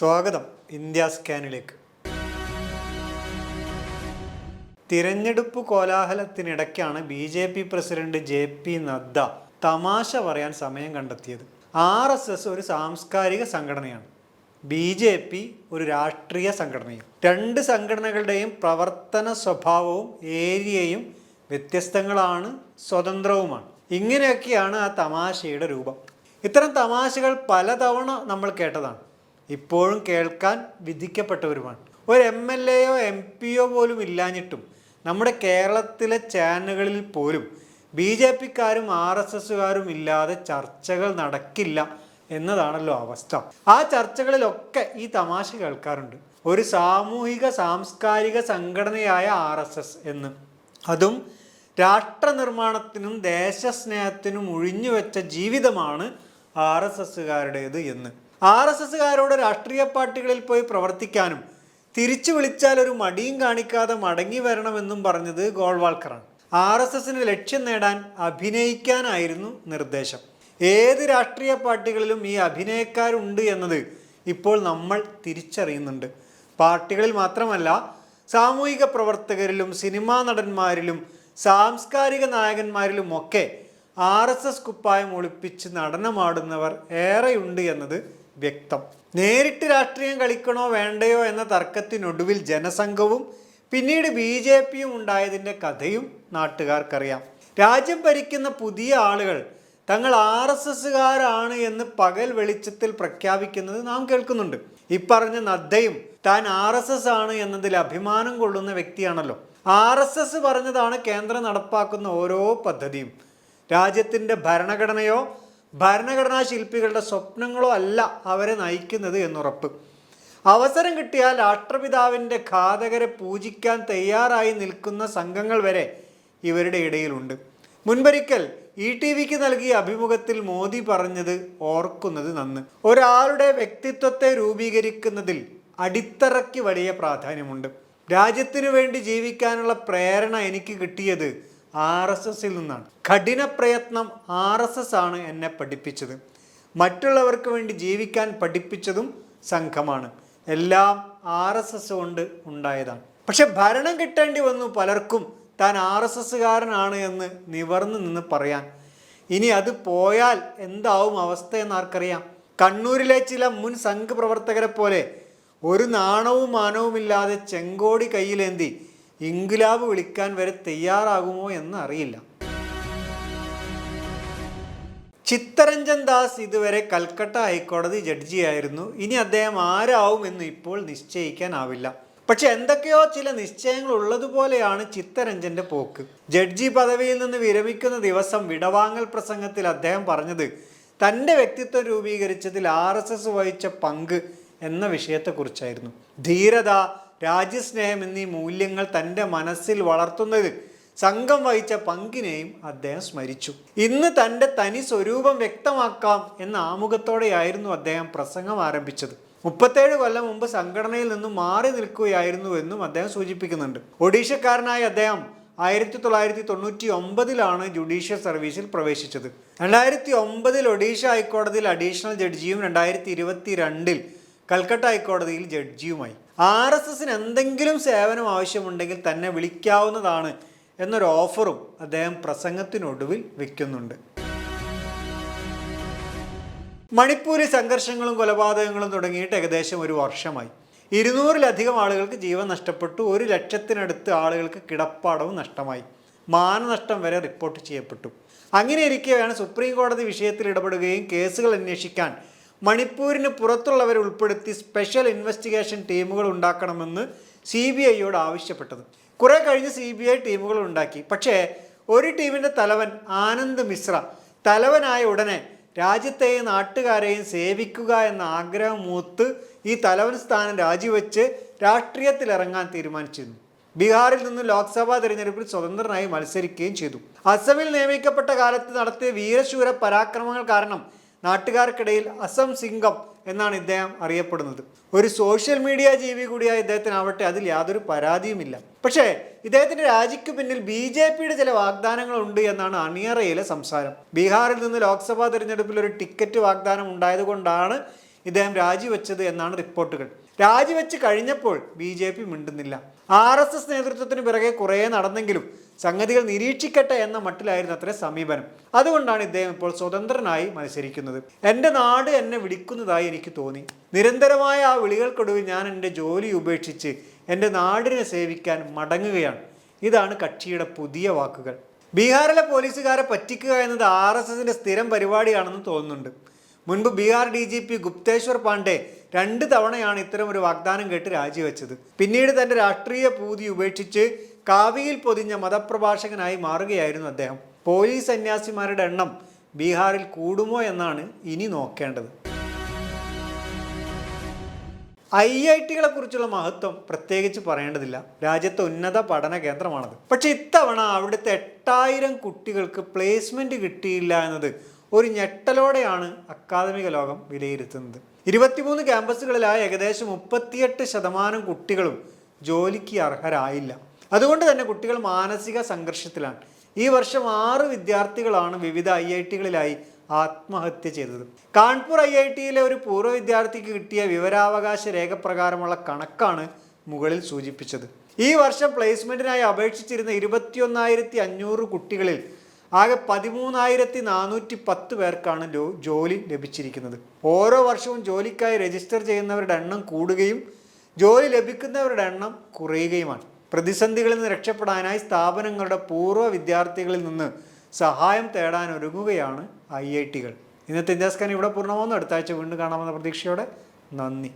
സ്വാഗതം ഇന്ത്യ സ്കാനിലേക്ക്. തിരഞ്ഞെടുപ്പ് കോലാഹലത്തിനിടയ്ക്കാണ് B J P president J P Nadda തമാശ പറയാൻ സമയം കണ്ടെത്തിയത്. ആർ എസ് എസ് ഒരു സാംസ്കാരിക സംഘടനയാണ്. ബി ജെ പി ഒരു രാഷ്ട്രീയ സംഘടനയും. രണ്ട് സംഘടനകളുടെയും പ്രവർത്തന സ്വഭാവവും ഏരിയയും വ്യത്യസ്തങ്ങളാണ് സ്വതന്ത്രവുമാണ്. ഇങ്ങനെയൊക്കെയാണ് ആ തമാശയുടെ രൂപം. ഇത്തരം തമാശകൾ പലതവണ നമ്മൾ കേട്ടതാണ്. ഇപ്പോഴും കേൾക്കാൻ വിധിക്കപ്പെട്ടവരുമാണ്. ഒരു എം എൽ എയോ എം പിയോ പോലും ഇല്ലാഞ്ഞിട്ടും നമ്മുടെ കേരളത്തിലെ ചാനലുകളിൽ പോലും ബി ജെ പിക്കാരും ആർ എസ് എസ്സുകാരും ഇല്ലാതെ ചർച്ചകൾ നടക്കില്ല എന്നതാണല്ലോ അവസ്ഥ. ആ ചർച്ചകളിലൊക്കെ ഈ തമാശ കേൾക്കാറുണ്ട്. ഒരു സാമൂഹിക സാംസ്കാരിക സംഘടനയായ ആർ എസ് എസ് എന്ന്. അതും രാഷ്ട്ര നിർമ്മാണത്തിനും ദേശസ്നേഹത്തിനും ഒഴിഞ്ഞുവെച്ച ജീവിതമാണ് ആർ എസ് എസ്സുകാരുടേത് എന്ന്. ആർ എസ് എസ്സുകാരോട് രാഷ്ട്രീയ പാർട്ടികളിൽ പോയി പ്രവർത്തിക്കാനും തിരിച്ചു വിളിച്ചാൽ ഒരു മടിയും കാണിക്കാതെ മടങ്ങി വരണമെന്നും പറഞ്ഞത് ഗോൾവാൾക്കറാണ്. ആർ എസ് എസിന് ലക്ഷ്യം നേടാൻ അഭിനയിക്കാനായിരുന്നു നിർദ്ദേശം. ഏത് രാഷ്ട്രീയ പാർട്ടികളിലും ഈ അഭിനയക്കാരുണ്ട് എന്നത് ഇപ്പോൾ നമ്മൾ തിരിച്ചറിയുന്നുണ്ട്. പാർട്ടികളിൽ മാത്രമല്ല സാമൂഹിക പ്രവർത്തകരിലും സിനിമാ നടന്മാരിലും സാംസ്കാരിക നായകന്മാരിലും ഒക്കെ ആർ എസ് എസ് കുപ്പായം ഒളിപ്പിച്ച് നടനമാടുന്നവർ ഏറെയുണ്ട് എന്നത് വ്യക്തം. നേരിട്ട് രാഷ്ട്രീയം കളിക്കണോ വേണ്ടയോ എന്ന തർക്കത്തിനൊടുവിൽ ജനസംഘവും പിന്നീട് ബി ജെ പിയും ഉണ്ടായതിന്റെ കഥയും നാട്ടുകാർക്കറിയാം. രാജ്യം ഭരിക്കുന്ന പുതിയ ആളുകൾ തങ്ങൾ ആർ എസ് എസ്സുകാരാണ് എന്ന് പകൽ വെളിച്ചത്തിൽ പ്രഖ്യാപിക്കുന്നത് നാം കേൾക്കുന്നുണ്ട്. ഇപ്പറഞ്ഞ നദ്ദയും താൻ ആർ എസ് എസ് ആണ് എന്നതിൽ അഭിമാനം കൊള്ളുന്ന വ്യക്തിയാണല്ലോ. ആർ എസ് എസ് പറഞ്ഞതാണ് കേന്ദ്രം നടപ്പാക്കുന്ന ഓരോ പദ്ധതിയും. രാജ്യത്തിന്റെ ഭരണഘടനയോ ഭരണഘടനാ ശില്പികളുടെ സ്വപ്നങ്ങളോ അല്ല അവരെ നയിക്കുന്നത് എന്നുറപ്പ്. അവസരം കിട്ടിയാൽ രാഷ്ട്രപിതാവിന്റെ ഘാതകരെ പൂജിക്കാൻ തയ്യാറായി നിൽക്കുന്ന സംഘങ്ങൾ വരെ ഇവരുടെ ഇടയിലുണ്ട്. മുൻപൊരിക്കൽ ഇ ടി വിക്ക് നൽകിയ അഭിമുഖത്തിൽ മോദി പറഞ്ഞത് ഓർക്കുന്നത് നന്ന്. ഒരാളുടെ വ്യക്തിത്വത്തെ രൂപീകരിക്കുന്നതിൽ അടിത്തറയ്ക്ക് വലിയ പ്രാധാന്യമുണ്ട്. രാജ്യത്തിനു വേണ്ടി ജീവിക്കാനുള്ള പ്രേരണ എനിക്ക് കിട്ടിയത് ആർ എസ് എസിൽ നിന്നാണ്. കഠിന പ്രയത്നം ആർ എസ് എസ് ആണ് എന്നെ പഠിപ്പിച്ചത്. മറ്റുള്ളവർക്ക് വേണ്ടി ജീവിക്കാൻ പഠിപ്പിച്ചതും സംഘമാണ്. എല്ലാം ആർ എസ് എസ് കൊണ്ട് ഉണ്ടായതാണ്. പക്ഷെ ഭരണം കിട്ടേണ്ടി വന്നു പലർക്കും. താൻ ആർ എസ് എസ്സുകാരനാണ് എന്ന് നിവർന്നു നിന്ന് പറയാൻ. ഇനി അത് പോയാൽ എന്താവും അവസ്ഥയെന്ന് ആർക്കറിയാം? കണ്ണൂരിലെ ചില മുൻ സംഘ് പ്രവർത്തകരെ പോലെ ഒരു നാണവും മാനവുമില്ലാതെ ചെങ്കോടി കയ്യിലേന്തി ഇൻകുലാബ് വിളിക്കാൻ വരെ തയ്യാറാകുമോ എന്ന് അറിയില്ല. ചിത്തരഞ്ജൻ ദാസ് ഇതുവരെ കൽക്കട്ട ഹൈക്കോടതി ജഡ്ജിയായിരുന്നു. ഇനി അദ്ദേഹം ആരാവും എന്ന് ഇപ്പോൾ നിശ്ചയിക്കാനാവില്ല. പക്ഷെ എന്തൊക്കെയോ ചില നിശ്ചയങ്ങൾ ഉള്ളതുപോലെയാണ് ചിത്തരഞ്ജന്റെ പോക്ക്. ജഡ്ജി പദവിയിൽ നിന്ന് വിരമിക്കുന്ന ദിവസം വിടവാങ്ങൽ പ്രസംഗത്തിൽ അദ്ദേഹം പറഞ്ഞത് തന്റെ വ്യക്തിത്വം രൂപീകരിച്ചതിൽ ആർ എസ് എസ് വഹിച്ച പങ്ക് എന്ന വിഷയത്തെക്കുറിച്ചായിരുന്നു. ധീരത രാജ്യസ്നേഹം എന്നീ മൂല്യങ്ങൾ തന്റെ മനസ്സിൽ വളർത്തുന്നത് സംഘം വഹിച്ച പങ്കിനെയും അദ്ദേഹം സ്മരിച്ചു. ഇന്ന് തന്റെ തനി സ്വരൂപം വ്യക്തമാക്കാം എന്ന ആമുഖത്തോടെയായിരുന്നു അദ്ദേഹം പ്രസംഗം ആരംഭിച്ചത്. മുപ്പത്തേഴ് കൊല്ലം മുമ്പ് സംഘടനയിൽ നിന്നും മാറി നിൽക്കുകയായിരുന്നു എന്നും അദ്ദേഹം സൂചിപ്പിക്കുന്നുണ്ട്. ഒഡീഷക്കാരനായ അദ്ദേഹം ആയിരത്തി തൊള്ളായിരത്തി തൊണ്ണൂറ്റി ഒമ്പതിലാണ് ജുഡീഷ്യൽ സർവീസിൽ പ്രവേശിച്ചത്. രണ്ടായിരത്തി ഒമ്പതിൽ ഒഡീഷ ഹൈക്കോടതിയിൽ അഡീഷണൽ ജഡ്ജിയും രണ്ടായിരത്തി ഇരുപത്തി രണ്ടിൽ കൽക്കട്ട ഹൈക്കോടതിയിൽ ജഡ്ജിയുമായി. ആർ എസ് എസിന് എന്തെങ്കിലും സേവനം ആവശ്യമുണ്ടെങ്കിൽ തന്നെ വിളിക്കാവുന്നതാണ് എന്നൊരു ഓഫറും അദ്ദേഹം പ്രസംഗത്തിനൊടുവിൽ വയ്ക്കുന്നുണ്ട് മണിപ്പൂരിൽ സംഘർഷങ്ങളും കൊലപാതകങ്ങളും തുടങ്ങിയിട്ട് ഏകദേശം ഒരു വർഷമായി. ഇരുന്നൂറിലധികം ആളുകൾക്ക് ജീവൻ നഷ്ടപ്പെട്ടു ഒരു ലക്ഷത്തിനടുത്ത് ആളുകൾക്ക് കിടപ്പാടവും നഷ്ടമായി. മാനനഷ്ടം വരെ റിപ്പോർട്ട് ചെയ്യപ്പെട്ടു. അങ്ങനെ ഇരിക്കെയാണ് സുപ്രീം കോടതി വിഷയത്തിൽ ഇടപെടുകയും കേസുകൾ അന്വേഷിക്കാൻ മണിപ്പൂരിന് പുറത്തുള്ളവരെ ഉൾപ്പെടുത്തി സ്പെഷ്യൽ ഇൻവെസ്റ്റിഗേഷൻ ടീമുകൾ ഉണ്ടാക്കണമെന്ന് സി ബി ഐയോട് ആവശ്യപ്പെട്ടത്. കുറെ കഴിഞ്ഞ് സി ബി ഐ ടീമുകൾ ഉണ്ടാക്കി. പക്ഷേ ഒരു ടീമിന്റെ തലവൻ ആനന്ദ് മിശ്ര തലവനായ ഉടനെ രാജ്യത്തെയും നാട്ടുകാരെയും സേവിക്കുക എന്ന ആഗ്രഹം മൂത്ത് ഈ തലവൻ സ്ഥാനം രാജിവെച്ച് രാഷ്ട്രീയത്തിലിറങ്ങാൻ തീരുമാനിച്ചിരുന്നു. ബീഹാറിൽ നിന്ന് ലോക്സഭാ തെരഞ്ഞെടുപ്പിൽ സ്വതന്ത്രനായി മത്സരിക്കുകയും ചെയ്തു. അസമിൽ നിയമിക്കപ്പെട്ട കാലത്ത് നടത്തിയ വീരശൂര പരാക്രമങ്ങൾ കാരണം നാട്ടുകാർക്കിടയിൽ അസം സിംഗം എന്നാണ് ഇദ്ദേഹം അറിയപ്പെടുന്നത്. ഒരു സോഷ്യൽ മീഡിയ ജീവി കൂടിയായ ഇദ്ദേഹത്തിനാവട്ടെ അതിൽ യാതൊരു പരാതിയുമില്ല. പക്ഷേ ഇദ്ദേഹത്തിന്റെ രാജിക്ക് പിന്നിൽ ബി ജെ പിയുടെ ചില വാഗ്ദാനങ്ങളുണ്ട് എന്നാണ് അണിയറയിലെ സംസാരം. ബീഹാറിൽ നിന്ന് ലോക്സഭാ തെരഞ്ഞെടുപ്പിൽ ഒരു ടിക്കറ്റ് വാഗ്ദാനം ഉണ്ടായതുകൊണ്ടാണ് ഇദ്ദേഹം രാജിവെച്ചത് എന്നാണ് റിപ്പോർട്ടുകൾ. രാജിവെച്ച് കഴിഞ്ഞപ്പോൾ ബി ജെ പി മിണ്ടുന്നില്ല. ആർ എസ് എസ് നേതൃത്വത്തിന് പിറകെ കുറേ നടന്നെങ്കിലും സംഗതികൾ നിരീക്ഷിക്കട്ടെ എന്ന മട്ടിലായിരുന്നു അത്ര സമീപനം. അതുകൊണ്ടാണ് ഇദ്ദേഹം ഇപ്പോൾ സ്വതന്ത്രനായി മത്സരിക്കുന്നത്. എന്റെ നാട് എന്നെ വിളിക്കുന്നതായി എനിക്ക് തോന്നി. നിരന്തരമായ ആ വിളികൾക്കൊടുവിൽ ഞാൻ എന്റെ ജോലി ഉപേക്ഷിച്ച് എന്റെ നാടിനെ സേവിക്കാൻ മടങ്ങുകയാണ്. ഇതാണ് കക്ഷിയുടെ പുതിയ വാക്കുകൾ. ബീഹാറിലെ പോലീസുകാരെ പറ്റിക്കുക എന്നത് ആർ എസ് എസിന്റെ സ്ഥിരം പരിപാടിയാണെന്ന് തോന്നുന്നുണ്ട്. മുൻപ് Bihar D G P Gupteshwar Pandey രണ്ട് തവണയാണ് ഇത്തരം ഒരു വാഗ്ദാനം കേട്ട് രാജിവെച്ചത്. പിന്നീട് തന്റെ രാഷ്ട്രീയ പൂതി ഉപേക്ഷിച്ച് കാവിയിൽ പൊതിഞ്ഞ മതപ്രഭാഷകനായി മാറുകയായിരുന്നു അദ്ദേഹം. പോലീസ് സന്യാസിമാരുടെ എണ്ണം ബീഹാറിൽ കൂടുമോ എന്നാണ് ഇനി നോക്കേണ്ടത്. ഐ ഐ ടികളെ കുറിച്ചുള്ള മഹത്വം പ്രത്യേകിച്ച് പറയേണ്ടതില്ല. രാജ്യത്തെ ഉന്നത പഠന കേന്ദ്രമാണത്. പക്ഷെ ഇത്തവണ അവിടുത്തെ എട്ടായിരം കുട്ടികൾക്ക് പ്ലേസ്മെന്റ് കിട്ടിയില്ല എന്നത് ഒരു ഞെട്ടലോടെയാണ് അക്കാദമിക ലോകം വിലയിരുത്തുന്നത്. ഇരുപത്തിമൂന്ന് ക്യാമ്പസുകളിലായി ഏകദേശം മുപ്പത്തിയെട്ട് ശതമാനം കുട്ടികളും ജോലിക്ക് അർഹരായില്ല. അതുകൊണ്ട് തന്നെ കുട്ടികൾ മാനസിക സംഘർഷത്തിലാണ്. ഈ വർഷം ആറ് വിദ്യാർത്ഥികളാണ് വിവിധ ഐ ഐ ടികളിലായി ആത്മഹത്യ ചെയ്തത്. കാൺപൂർ ഐ ഐ ടിയിലെ ഒരു പൂർവ വിദ്യാർത്ഥിക്ക് കിട്ടിയ വിവരാവകാശ രേഖ പ്രകാരമുള്ള കണക്കാണ് മുകളിൽ സൂചിപ്പിച്ചത്. ഈ വർഷം പ്ലേസ്മെന്റിനായി അപേക്ഷിച്ചിരുന്ന ഇരുപത്തിയൊന്നായിരത്തി അഞ്ഞൂറ് കുട്ടികളിൽ ആകെ പതിമൂന്നായിരത്തി നാനൂറ്റി പത്ത് പേർക്കാണ് ജോലി ലഭിച്ചിരിക്കുന്നത്. ഓരോ വർഷവും ജോലിക്കായി രജിസ്റ്റർ ചെയ്യുന്നവരുടെ എണ്ണം കൂടുകയും ജോലി ലഭിക്കുന്നവരുടെ എണ്ണം കുറയുകയുമാണ്. പ്രതിസന്ധികളിൽ നിന്ന് രക്ഷപ്പെടാനായി സ്ഥാപനങ്ങളുടെ പൂർവ വിദ്യാർത്ഥികളിൽ നിന്ന് സഹായം തേടാൻ ഒരുങ്ങുകയാണ് ഐ ഐ ടികൾ. ഇന്നത്തെ ഇന്ത്യാസ്കാൻ ഇവിടെ പൂർണമാകുന്നു അടുത്ത ആഴ്ച വീണ്ടും കാണാമെന്ന പ്രതീക്ഷയോടെ നന്ദി.